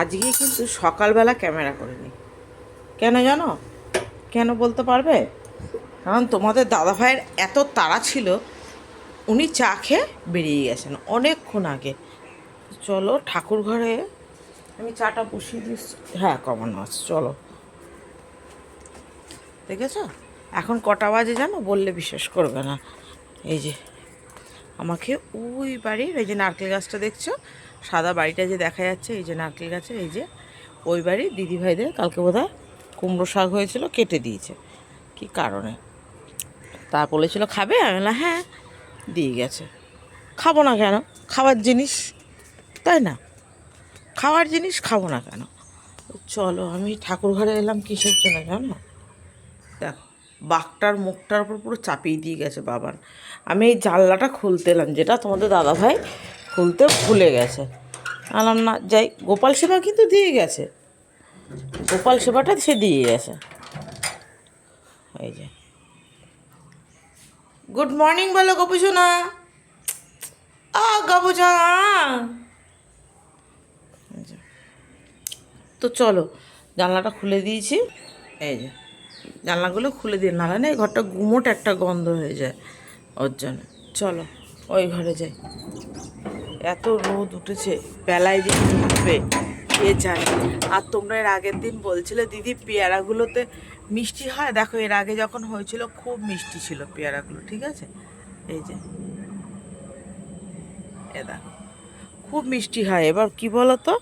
আজকে কিন্তু সকালবেলা ক্যামেরা করিনি কেন জানো? কেন বলতে পারবে? কারণ তোমাদের দাদা ভাইয়ের এত তাড়া ছিল, উনি চা খেয়ে বেরিয়ে গেছেন অনেকক্ষণ আগে। চলো ঠাকুর ঘরে আমি চাটা বসিয়ে দিচ্ছি হ্যাঁ কমানো আছে চলো। দেখেছ? এখন কটা বাজে জানো? বললে বিশ্বাস করবে না। এই যে, আমাকে ওই বাড়ির এই যে নারকেল গাছটা দেখছ? সাদা বাড়িটা যে দেখা যাচ্ছে, এই যে নারকেল গাছের, এই যে ওই বাড়ির দিদিভাইদের কালকে বোধহয় কুমড়ো শাক হয়েছিল, কেটে দিয়েছে। কি কারণে? তা বলেছিল, খাবে? আমি না হ্যাঁ। দিয়ে গেছে। খাব না কেন? খাবার জিনিস, তাই না? খাওয়ার জিনিস খাব না কেন? চলো, আমি ঠাকুর ঘরে এলাম, কিসের জন্য জানো? দেখো, বাঘটার মুখটার উপর পুরো চাপিয়ে দিয়ে গেছে বাবার আমি এই জানলাটা খুলতে এলাম, যেটা তোমাদের দাদা ভাই খুলতে ভুলে গেছে। আলাম না, যাই, গোপাল সেবা কিন্তু দিয়ে গেছে। গোপাল সেবাটা সে দিয়ে গেছে। এই যে। গুড মর্নিং বলো গপুসোনা আ গপুসোনা তো চলো, জানলাটা খুলে দিয়েছি। এই যে, জানলাগুলো খুলে দিয়ে নাহলে না এই ঘরটা গুমোট একটা গন্ধ হয়ে যায়। ওর জন্য। চলো, ওই ঘরে যাই। এত রোদ উঠেছে, বেলায় যে হবে কে জানে। আর তোমরা এর আগের দিন বলছিলে, দিদি পেয়ারাগুলোতে মিষ্টি হয়? দেখো, এর আগে যখন হয়েছিল, খুব মিষ্টি ছিল পেয়ারাগুলো, ঠিক আছে? এই যে। এ দেখো, খুব মিষ্টি হয়। এবার কি বলো তো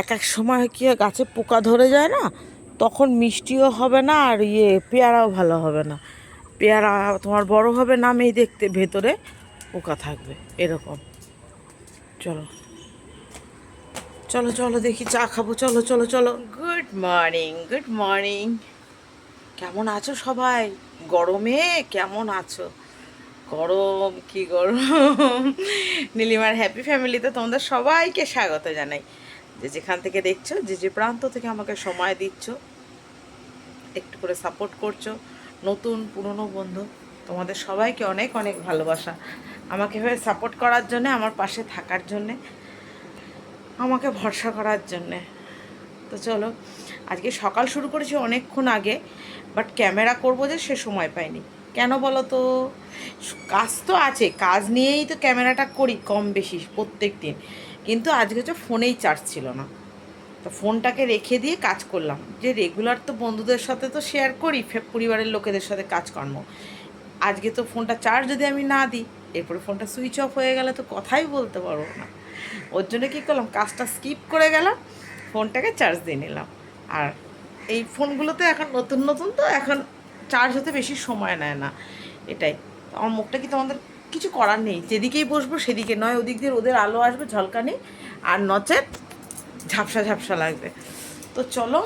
এক এক সময় কি গাছে পোকা ধরে যায় না? তখন মিষ্টিও হবে না, আর ইয়ে পেয়ারাও ভালো হবে না। পেয়ারা তোমার বড় হবে নামেই দেখতে ভেতরে পোকা থাকবে, এরকম। চলো। চলো চলো দেখি চা খাব। চলো চলো চলো। গুড মর্নিং গুড মর্নিং কেমন আছো সবাই? গরমে কেমন আছো? গরম কি গরম? নীলিমার হ্যাপি ফ্যামিলিতে তোমাদের সবাইকে স্বাগত জানাই। যে যেখান থেকে দেখছ যে যে প্রান্ত থেকে আমাকে সময় দিচ্ছ একটু করে সাপোর্ট করছ নতুন পুরনো বন্ধু তোমাদের সবাইকে অনেক অনেক ভালোবাসা। আমাকে এভাবে সাপোর্ট করার জন্যে, আমার পাশে থাকার জন্যে, আমাকে ভরসা করার জন্যে। তো চলো, আজকে সকাল শুরু করেছি অনেকক্ষণ আগে বাট ক্যামেরা করব যে সে সময় পাইনি। কেন বলো তো? কাজ তো আছে, কাজ নিয়েই তো ক্যামেরাটা করি কম বেশি প্রত্যেক দিন। কিন্তু আজকে হচ্ছে ফোনেই চার্জ ছিল না। তো ফোনটাকে রেখে দিয়ে কাজ করলাম। যে রেগুলার তো বন্ধুদের সাথে তো শেয়ার করি পরিবারের লোকেদের সাথে কাজকর্ম। আজকে তো ফোনটা চার্জ যদি আমি না দিই এরপরে ফোনটা সুইচ অফ হয়ে গেলে তো কথাই বলতে পারব না। ওর জন্য কী করলাম? কাজটা স্কিপ করে গেলাম, ফোনটাকে চার্জ দিয়ে নিলাম। আর এই ফোনগুলোতে এখন নতুন নতুন তো এখন চার্জ হতে বেশি সময় নেয় না, এটাই। আমার মুখটা কি তোমাদের কিছু করার নেই? যেদিকেই বসবো সেদিকে নয়, ওদিক দিয়ে ওদের আলো আসবে ঝলকানি আর নচেত ঝাপসা ঝাপসা লাগবে। তো চলো,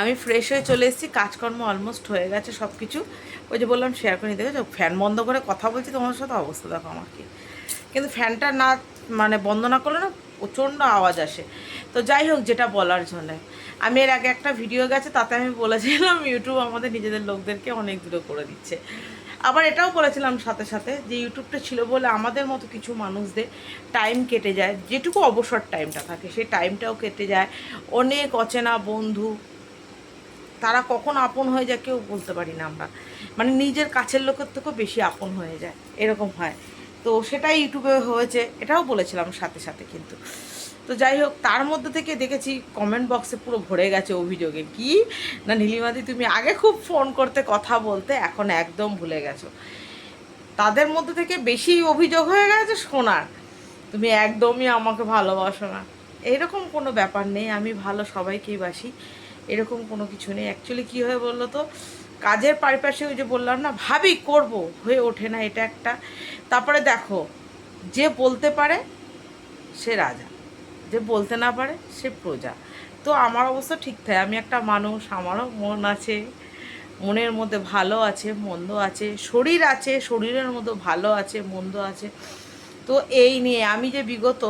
আমি ফ্রেশ হয়ে চলে এসেছি, কাজকর্ম অলমোস্ট হয়ে গেছে সব কিছু ওই যে বললাম শেয়ার করে নিতে। গেছো ফ্যান বন্ধ করে কথা বলছি তোমার সাথে, অবস্থা দেখো আমাকে কিন্তু ফ্যানটা না মানে বন্ধ না করলে না প্রচণ্ড আওয়াজ আসে। তো যাই হোক, যেটা বলার জন্য। আমি এর আগে একটা ভিডিও গেছে, তাতে আমি বলেছিলাম ইউটিউব আমাদের নিজেদের লোকদেরকে অনেক দূরে করে দিচ্ছে। আবার এটাও বলেছিলাম সাথে সাথে, যে ইউটিউবটা ছিল বলে আমাদের মতো কিছু মানুষদের টাইম কেটে যায়। যেটুকু অবসর টাইমটা থাকে, সেই টাইমটাও কেটে যায়। অনেক অচেনা বন্ধু তারা কখন আপন হয়ে যায় কেউ বলতে পারি না আমরা। মানে নিজের কাছের লোকের থেকেও বেশি আপন হয়ে যায়, এরকম হয়। তো সেটাই ইউটিউবে হয়েছে, এটাও বলেছিলাম সাথে সাথে কিন্তু। তো যাই হোক, তার মধ্যে থেকে দেখেছি কমেন্ট বক্সে পুরো ভরে গেছে অভিযোগে কি? না, নীলিমাদি, তুমি আগে খুব ফোন করতে কথা বলতে, এখন একদম ভুলে গেছো। তাদের মধ্যে থেকে বেশি অভিযোগ হয়ে গেছে শোনার। তুমি একদমই আমাকে ভালোবাসো না। এরকম কোনো ব্যাপার নেই, আমি ভালো সবাইকেই বাসি। এরকম কোনো কিছু নেই। অ্যাকচুয়ালি কী হয়ে বলল তো? কাজের পারিপাশে ওই যে বললাম না, ভাবি করব, হয়ে ওঠে না এটা একটা। তারপরে দেখো, যে বলতে পারে সে রাজা, যে বলতে না পারে সে প্রজা। তো আমার অবস্থা ঠিক থাকে আমি একটা মানুষ, আমারও মন আছে, মনের মধ্যে ভালো আছে, মন্দ আছে, শরীর আছে, শরীরের মধ্যে ভালো আছে, মন্দ আছে। তো এই নিয়ে আমি যে বিগত,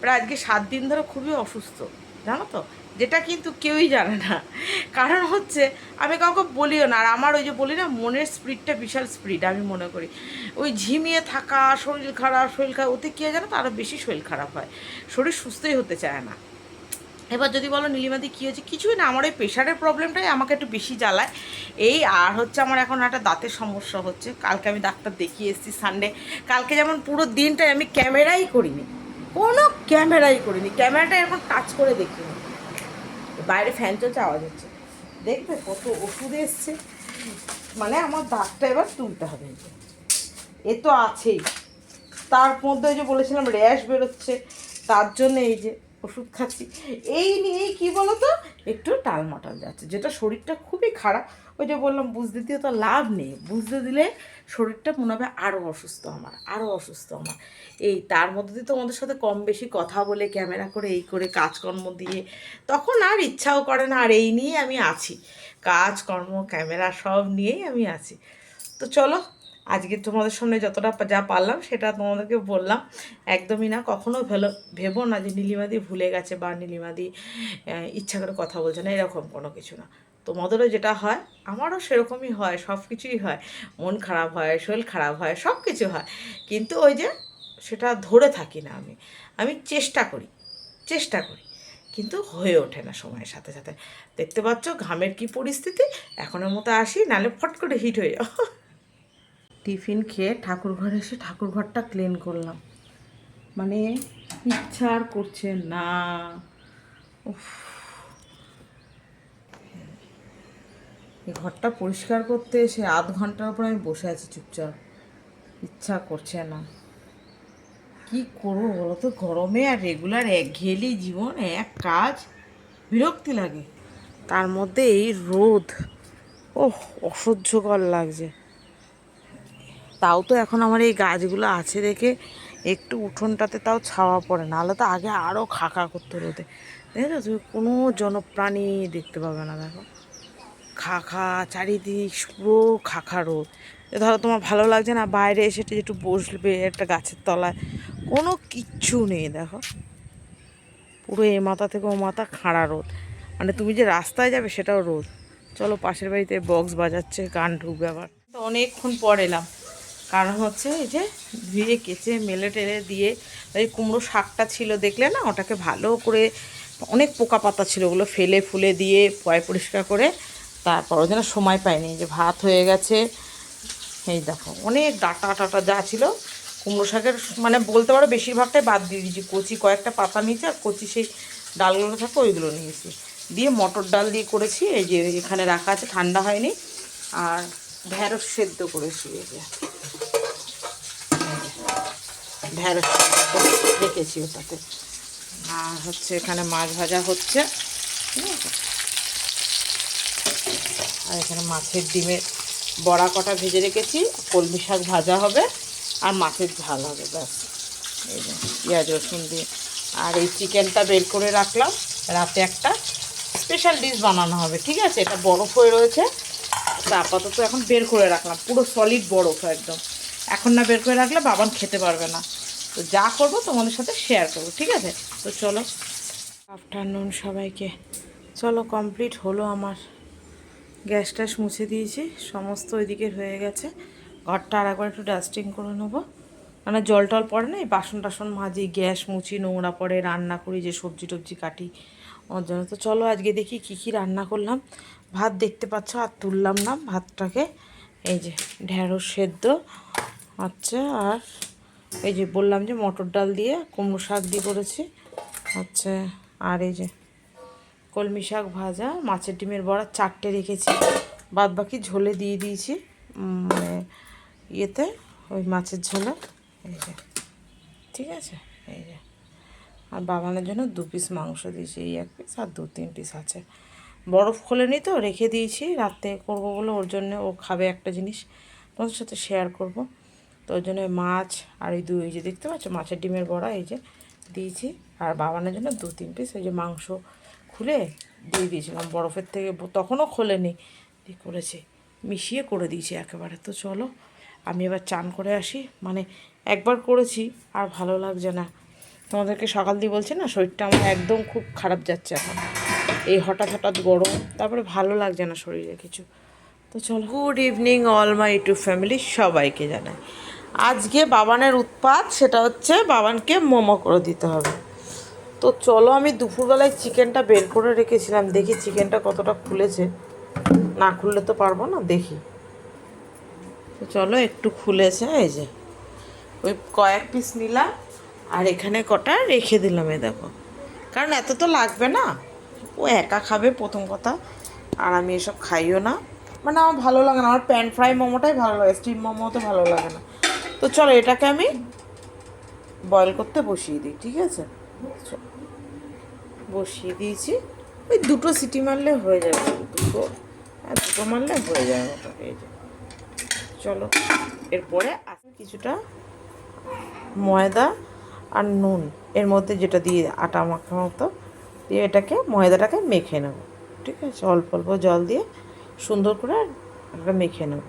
প্রায় আজকে সাত দিন ধরে খুবই অসুস্থ, জানো তো? যেটা কিন্তু কেউই জানে না। কারণ হচ্ছে, আমি কাউকে বলিও না, আর আমার ওই যে বলি না, মনের স্পিডটা বিশাল স্পিড, আমি মনে করি। ওই ঝিমিয়ে থাকা, শরীর খারাপ শরীর খারাপ, ওতে কী হয় জানো তো আরও বেশি শরীর খারাপ হয়। শরীর সুস্থই হতে চায় না। এবার যদি বলো, নীলিমাদি কী হয়েছে? কিছুই না, আমার ওই প্রেশারের প্রবলেমটাই আমাকে একটু বেশি জ্বালায়। এই, আর হচ্ছে আমার এখন একটা দাঁতের সমস্যা হচ্ছে। কালকে আমি ডাক্তার দেখিয়ে এসেছি সানডে। কালকে যেমন পুরো দিনটাই আমি ক্যামেরাই করিনি। কোনো ক্যামেরাই করিনি। ক্যামেরাটা এখন টাচ করে দেখিনি। বাইরে ফ্যান চলছে আওয়াজ হচ্ছে দেখবে কত ওষুধ এসছে। মানে আমার দাঁতটা এবার তুলতে হবে। এ তো আছেই। তার মধ্যে ওই যে বলেছিলাম, র্যাশ বেরোচ্ছে। তার জন্য এই যে ওষুধ খাচ্ছি। এই নিয়েই কী বলো তো একটু টালমাটাল যাচ্ছে, যেটা শরীরটা খুবই খারাপ। ওই যে বললাম, বুঝতে দিয়ে তো লাভ নেই। বুঝতে দিলে শরীরটা মনে হবে আরও অসুস্থ আমার আরও অসুস্থ আমার। এই তার মধ্যে দিয়ে তোমাদের সাথে কম বেশি কথা বলে, ক্যামেরা করে, এই করে, কাজকর্ম দিয়ে, তখন আর ইচ্ছাও করে না, আর এই নিয়ে আমি আছি। কাজকর্ম, ক্যামেরা সব নিয়েই আমি আছি। তো চলো, আজকে তোমাদের সামনে যতটা যা পারলাম, সেটা তোমাদেরকে বললাম। একদমই না, কখনো ভেলো, ভেবো না যে নীলিমাদি ভুলে গেছে বা নীলিমাদি ইচ্ছা করে কথা বলছে না, এরকম কোনো কিছু না। তোমাদেরও যেটা হয়, আমারও সেরকমই হয় সব কিছুই হয়। মন খারাপ হয়, শরীর খারাপ হয় সব কিছু হয়। কিন্তু ওই যে সেটা ধরে থাকি না আমি। আমি চেষ্টা করি চেষ্টা করি। কিন্তু হয়ে ওঠে না সময়ের সাথে সাথে। দেখতে পাচ্ছ ঘামের কি পরিস্থিতি? এখনের মতো আসি, নালে ফট করে হিট হয়ে যাও। টিফিন খেয়ে ঠাকুর ঘরে এসে ঠাকুর ঘরটা ক্লিন করলাম। মানে ইচ্ছা আর করছে না। উফ। এই ঘরটা পরিষ্কার করতে এসে আধ ঘণ্টার উপর আমি বসে আছি চুপচাপ। ইচ্ছা করছে না। কি করব বলো তো? গরমে আর রেগুলার একঘেয়েলি জীবন, এক কাজ। বিরক্তি লাগে। তার মধ্যে এই রোদ, ওহ, অসহ্যকর লাগছে। তাও তো এখন আমার এই গাছগুলো আছে দেখে একটু উঠোনটাতে তাও ছাওয়া পড়ে, নাহলে তো আগে আরও খাকা করতে রোদে। দেখো তুমি কোনো জনপ্রাণী দেখতে পাবে না, দেখো। খাখা, চারিদিক পুরো খাখা রোদ। ধরো তোমার ভালো লাগছে না, বাইরে এসে একটু বসবে একটা গাছের তলায়। কোনো কিচ্ছু নেই, দেখো। পুরো এ মাথা থেকে ও মাথা খাড়া রোদ। মানে তুমি যে রাস্তায় যাবে সেটাও রোদ। চলো পাশের বাড়িতে বক্স বাজাচ্ছে, গান ঢুকবে আবার। তো অনেকক্ষণ পর এলাম। কারণ হচ্ছে এই যে ধুয়ে কেচে, মেলে টেলে দিয়ে, এই কুমড়ো শাকটা ছিল দেখলে না, ওটাকে ভালো করে অনেক পোকা পাতা ছিল, ওগুলো ফেলে ফুলে দিয়ে পয় পরিষ্কার করে তারপর ওই সময় পাইনি যে ভাত হয়ে গেছে। এই দেখো, অনেক ডাটা টাটা যা ছিল, কুমড়ো শাকের মানে বলতে পারো বেশিরভাগটাই বাদ দিয়ে দিয়েছি। কচি কয়েকটা পাতা নিয়েছি আর কচি সেই ডালগুলো থাকে ওইগুলো নিয়েছি। দিয়ে মটর ডাল দিয়ে করেছি, এই যে এখানে রাখা আছে, ঠান্ডা হয়নি। আর ঢ্যাঁড়স সেদ্ধ করেছি, এই যে। করে রেখেছি ওটাতে। আর হচ্ছে এখানে মাছ ভাজা হচ্ছে। ঠিক আছে? আর এখানে মাছের ডিমের বড়া কটা ভেজে রেখেছি, কলমি শাক ভাজা হবে আর মাছের ঝাল হবে, ব্যাস। এই পেঁয়াজ, রসুন দিয়ে। আর এই চিকেনটা বের করে রাখলাম, রাতে একটা স্পেশাল ডিশ বানানো হবে, ঠিক আছে? এটা বরফ হয়ে রয়েছে। তা আপাতত এখন বের করে রাখলাম, পুরো সলিড বরফ একদম। এখন না বের করে রাখলে বাবান খেতে পারবে না। তো যা করব তোমাদের সাথে শেয়ার করব, ঠিক আছে? তো চলো। আফটারনুন সবাইকে। চলো কমপ্লিট হলো আমার। গ্যাস ট্যাস মুছে দিয়েছি, সমস্ত ওইদিকে হয়ে গেছে। ঘরটা আর একবার একটু ডাস্টিং করে নেব। মানে জল টল পড়ে না, এই বাসন টাসন মাজি, গ্যাস মুছি, নোংরা পড়ে, রান্না করি, যে সবজি টবজি কাটি, ওর জন্য। তো চলো আজকে দেখি কি কি রান্না করলাম। ভাত দেখতে পাচ্ছ, আর তুললাম না ভাতটাকে। এই যে ঢ্যাঁড়স সেদ্ধ আচ্ছা আর এই যে বললাম যে মটর ডাল দিয়ে কুমড়ো শাক দিয়ে করেছি আচ্ছা আর এই যে কলমি শাক ভাজা, মাছের ডিমের বড়া চারটে রেখেছি। বাদ বাকি ঝোলে দিয়ে দিয়েছি। মানে ইয়েতে ওই মাছের ঝোলে। এই যে, ঠিক আছে? এই যে। আর বাবানের জন্য দু পিস মাংস দিয়েছি, এই এক পিস আর দু তিন পিস আছে। বরফ খোলেনি তো, রেখে দিয়েছি। রাতে করব বলে ওর জন্য ও খাবে একটা জিনিস। তোমাদের সাথে শেয়ার করব। তো ওর জন্য মাছ আর এই দুই যে দেখতে পাচ্ছ, মাছের ডিমের বড়া, এই যে দিয়েছি। আর বাবানের জন্য দু তিন পিস এই যে মাংস খুলে দিয়ে দিয়েছিলাম বরফের থেকে তখনও খোলেনি। দিয়ে করেছি, মিশিয়ে করে দিয়েছি একেবারে। তো চলো, আমি এবার চান করে আসি। মানে একবার করেছি, আর ভালো লাগছে না। তোমাদেরকে সকাল দিয়ে বলছি না, শরীরটা আমার একদম খুব খারাপ যাচ্ছে এখন। এই হঠাৎ হঠাৎ গরম, তারপরে ভালো লাগছে না শরীরে কিছু। তো চলো। Good evening all my YouTube family সবাইকে জানাই। আজকে বাবানের উৎপাত, সেটা হচ্ছে বাবানকে মোমো করে দিতে হবে। তো চলো আমি দুপুরবেলায় চিকেনটা বের করে রেখেছিলাম। দেখি চিকেনটা কতটা খুলেছে। না খুললে তো পারব না, দেখি। তো চলো একটু খুলেছে, এই যে। ওই কয়েক পিস নিলাম, আর এখানে কটা রেখে দিলাম এ দেখো। কারণ এত তো লাগবে না। ও একা খাবে, প্রথম কথা। আর আমি এসব খাইও না। মানে আমার ভালো লাগে না। আমার প্যান ফ্রাই মোমোটাই ভালো লাগে স্টিম মোমো তো ভালো লাগে না। তো চলো এটাকে আমি বয়েল করতে বসিয়ে দিই, ঠিক আছে। বসিয়ে দিয়েছি। ওই দুটো সিটি মারলে হয়ে যাবে। দুটো হ্যাঁ দুটো মারলে হয়ে যাবে ওটাকে এই যে। চলো, এরপরে কিছুটা ময়দা আর নুন, এর মধ্যে যেটা দিয়ে আটা মাখা মতো, দিয়ে এটাকে, ময়দাটাকে মেখে নেব। ঠিক আছে? অল্প অল্প জল দিয়ে সুন্দর করে এটা মেখে নেব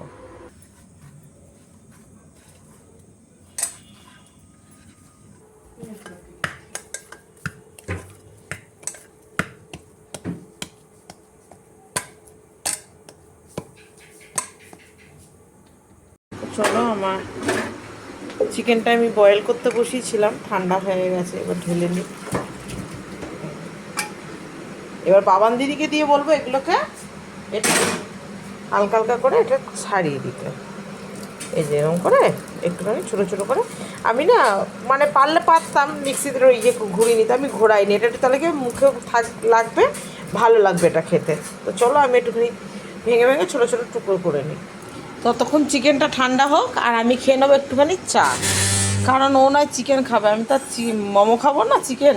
চলো আমার চিকেনটা আমি বয়েল করতে বসিয়েছিলাম, ঠান্ডা হয়ে গেছে, এবার ঢেলে নিই। এবার বাবান দিদিকে দিয়ে বলব, এগুলোকে এটা হালকা হালকা করে এটা ছাড়িয়ে দিতে। এই যে এরকম করে, একটুখানি ছোটো ছোটো করে। আমি না মানে পারলে পারতাম, মিক্সিতে ওই ইয়ে ঘুরিয়ে নিতে, আমি ঘোরাইনি এটা একটু তাহলে কি মুখে থাক, লাগবে? ভালো লাগবে এটা খেতে। তো চলো আমি একটুখানি ভেঙে ভেঙে ছোটো ছোটো টুকরো করে নিই। ততক্ষণ চিকেনটা ঠান্ডা হোক, আর আমি খেয়ে নেব একটুখানি চা। কারণ ও নয় চিকেন খাবে। আমি তো চি- মোমো খাব না চিকেন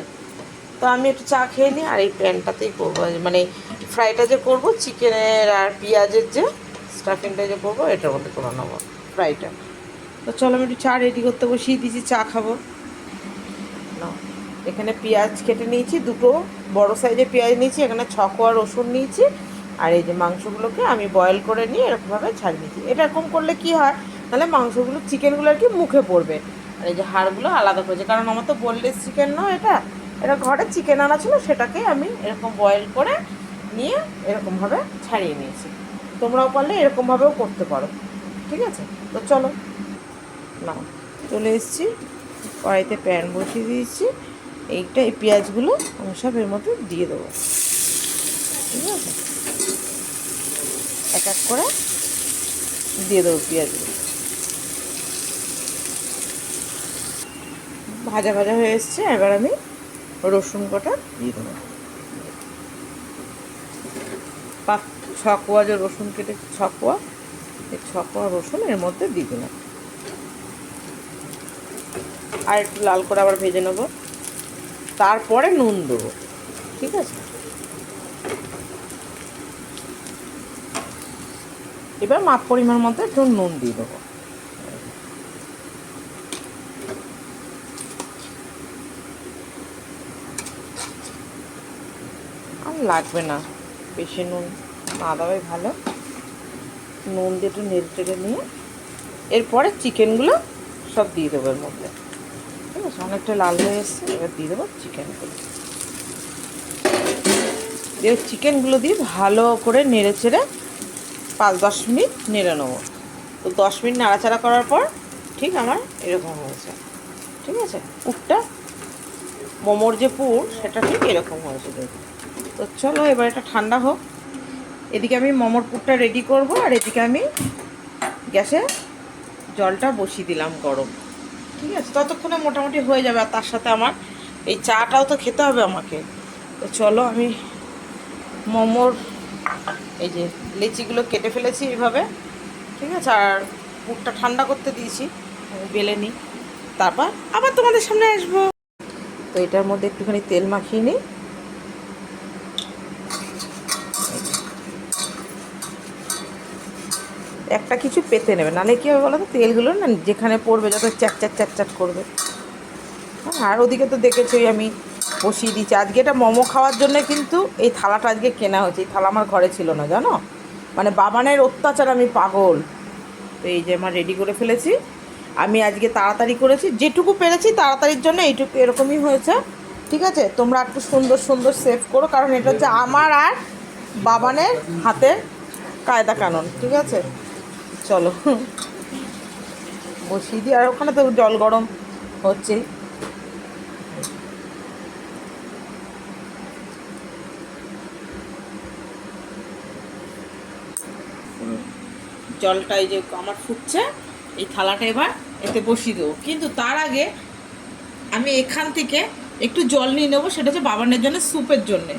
তো আমি একটু চা খেয়ে নিই, আর এই প্যানটাতেই করব। মানে ফ্রাইটা যে করব, চিকেনের আর পেঁয়াজের যে স্টাফিংটা যে করব, এটার মধ্যে করে নেব ফ্রাইটা। তো চলো আমি একটু চা রেডি করতে বসিয়ে দিয়েছি, চা খাব। এখানে পেঁয়াজ কেটে নিয়েছি, দুটো বড় সাইজের পেঁয়াজ নিয়েছি, এখানে ছকোয়া রসুন নিয়েছি, আর এই যে মাংসগুলোকে আমি বয়েল করে নিয়ে এরকমভাবে ছাড়িয়ে নিয়েছি এটা এরকম করলে কি হয়? তাহলে মাংসগুলো চিকেনগুলো আর কি মুখে পড়বে। এই যে হাড়গুলো আলাদা করেছে। কারণ আমার তো বললেস চিকেন নয় এটা। এটা ঘরে চিকেন আনা ছিল, সেটাকে আমি এরকম বয়েল করে নিয়ে এরকমভাবে ছাড়িয়ে নিয়েছি। তোমরাও পারলে এরকমভাবেও করতে পারো। ঠিক আছে? তো চলো। না চলে এসেছি। কড়াইতে প্যান বসিয়ে দিয়েছি। এইটা এই পেঁয়াজগুলো আমি সব এর মধ্যে দিয়ে দেবো। ঠিক আছে? এক এক করে দিয়ে দেবো পেঁয়াজগুলো। ভাজা ভাজা হয়ে এসছে, এবার আমি রসুন কটা দিয়ে দেবো। পাঁচ ছ কোয়া যে রসুন কেটে ছ কোয়া এই ছ কোয়া রসুন এর মধ্যে দিয়ে দিলাম। আর একটু লাল করে আবার ভেজে নেব। তারপরে নুন দেবো, ঠিক আছে? এবার মাপ পরিমাণ মতো একটু নুন দিয়ে দেবো। লাগবে না। বেশি নুন না দেওয়াই ভালো। নুন দিয়ে একটু নেড়ে চেড়ে নিয়ে এরপরে চিকেনগুলো সব দিয়ে দেবো এর মধ্যে। ঠিক আছে, অনেকটা লাল হয়ে এসছে, এবার দিয়ে দেবো চিকেনগুলো দিয়ে চিকেনগুলো দিয়ে ভালো করে নেড়ে চেড়ে পাঁচ দশ মিনিট নেড়ে নেব। তো দশ মিনিট নাড়াচাড়া করার পর ঠিক আমার এরকম হয়েছে। ঠিক আছে, পুরটা মোমোর যে পুর, সেটা ঠিক এরকম হয়েছে দেখুন তো চলো এবার এটা ঠান্ডা হোক। এদিকে আমি মোমোর পুরটা রেডি করব আর এদিকে আমি গ্যাসে জলটা বসিয়ে দিলাম গরম। ঠিক আছে, ততক্ষণে মোটামুটি হয়ে যাবে আর তার সাথে আমার এই চাটাও তো খেতে হবে আমাকে। তো চলো আমি মোমোর এই যে লিচিগুলো কেটে ফেলেছি এইভাবে। ঠিক আছে, আর পুরটা ঠান্ডা করতে দিয়েছি, আমি বেলে নিই। তারপর আবার তোমাদের সামনে আসব। তো এটার মধ্যে একটুখানি তেল মাখিয়ে নিই। একটা কিছু পেতে নেবে। নাহলে কী হবে বলো তো তেলগুলো না যেখানে পড়বে যত চ্যাট চ্যাট চ্যাট চ্যাট করবে। আর ওদিকে তো দেখেছোই আমি বসিয়ে দিচ্ছি আজকে এটা মোমো খাওয়ার জন্য কিন্তু এই থালাটা আজকে কেনা হয়েছে। এই থালা আমার ঘরে ছিল না, জানো? মানে বাবানের অত্যাচার, আমি পাগল। তো এই যে আমার রেডি করে ফেলেছি। আমি আজকে তাড়াতাড়ি করেছি। যেটুকু পেরেছি তাড়াতাড়ির জন্য এইটুকু এরকমই হয়েছে। ঠিক আছে? তোমরা একটু সুন্দর সুন্দর সেভ করো। কারণ এটা হচ্ছে আমার আর বাবানের হাতের কায়দা কানুন। ঠিক আছে? চলো। বসিয়ে দিই। আর ওখানে তো জল গরম হচ্ছে জলটা এই যে আমার ফুটছে, এই থালাটা এবার এতে বসিয়ে দেবো। কিন্তু তার আগে আমি এখান থেকে একটু জল নিয়ে নেব, সেটা হচ্ছে বাবানের জন্য স্যুপের জন্যে।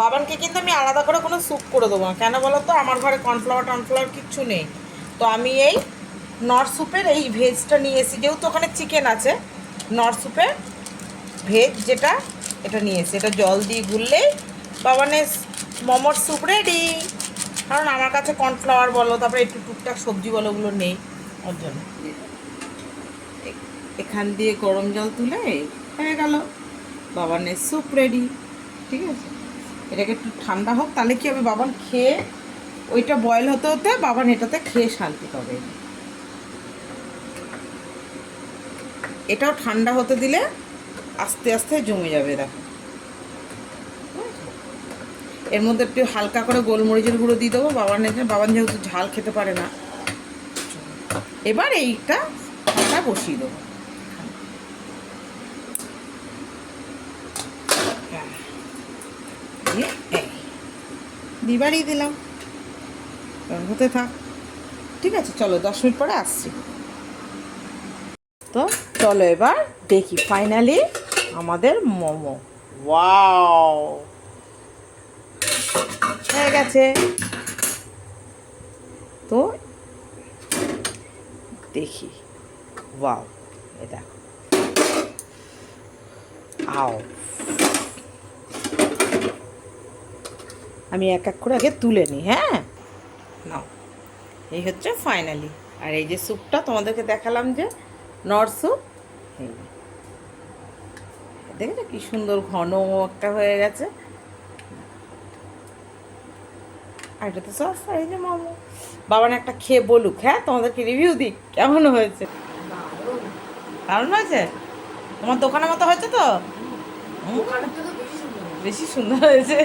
বাবানকে কিন্তু আমি আলাদা করে কোনো স্যুপ করে দেবো না। কেন বলো তো আমার ঘরে কর্নফ্লাওয়ার টনফ্লাওয়ার কিচ্ছু নেই। তো আমি এই নর স্যুপের এই ভেজটা নিয়ে এসেছি। যেহেতু ওখানে চিকেন আছে নর স্যুপের ভেজ যেটা, এটা নিয়ে এসেছি। এটা জল দিয়ে গুললেই বাবানের মোমোর স্যুপ রেডি কারণ আমার কাছে কর্নফ্লাওয়ার বলো, তারপরে একটু টুকটাক সবজি বলো, ওগুলো নেই ওর জন্য। এখান দিয়ে গরম জল তুলে হয়ে গেল। বাবানের স্যুপ রেডি ঠিক আছে? এটাকে একটু ঠান্ডা হোক, তাহলে কি হবে? বাবান খেয়ে, ওইটা বয়েল হতে হতে বাবান এটাতে খেয়ে শান্তি পাবে এটাও ঠান্ডা হতে দিলে আস্তে আস্তে জমে যাবে, দেখো। এর মধ্যে একটু হালকা করে গোলমরিচের গুঁড়ো দিয়ে দেবো। বাবার বাবান যেহেতু ঝাল খেতে পারে না, এবার এইটা বসিয়ে দেবো দিয়ে এই দিবারই দিলাম। হতে থাক। ঠিক আছে চলো দশ মিনিট পরে আসছি। তো চলো এবার দেখি ফাইনালি আমাদের মোমো। ওয়াও হয়ে গেছে। তো দেখি। ওয়াও এ দেখো। আও আমি এক এক করে আগে তুলে নিই হ্যাঁ? নাও এই হচ্ছে ফাইনালি আর এই যে স্যুপটা তোমাদেরকে দেখালাম যে নর স্যুপ এই দেখেছ কি সুন্দর ঘন একটা হয়ে গেছে? আর এটা তো সস এই যে মোমো। বাবান একটা খেয়ে বলুক হ্যাঁ? তোমাদেরকে রিভিউ দিক কেমন হয়েছে? দারুণ হয়েছে? তোমার দোকানের মতো হয়েছে তো? বেশি সুন্দর হয়েছে।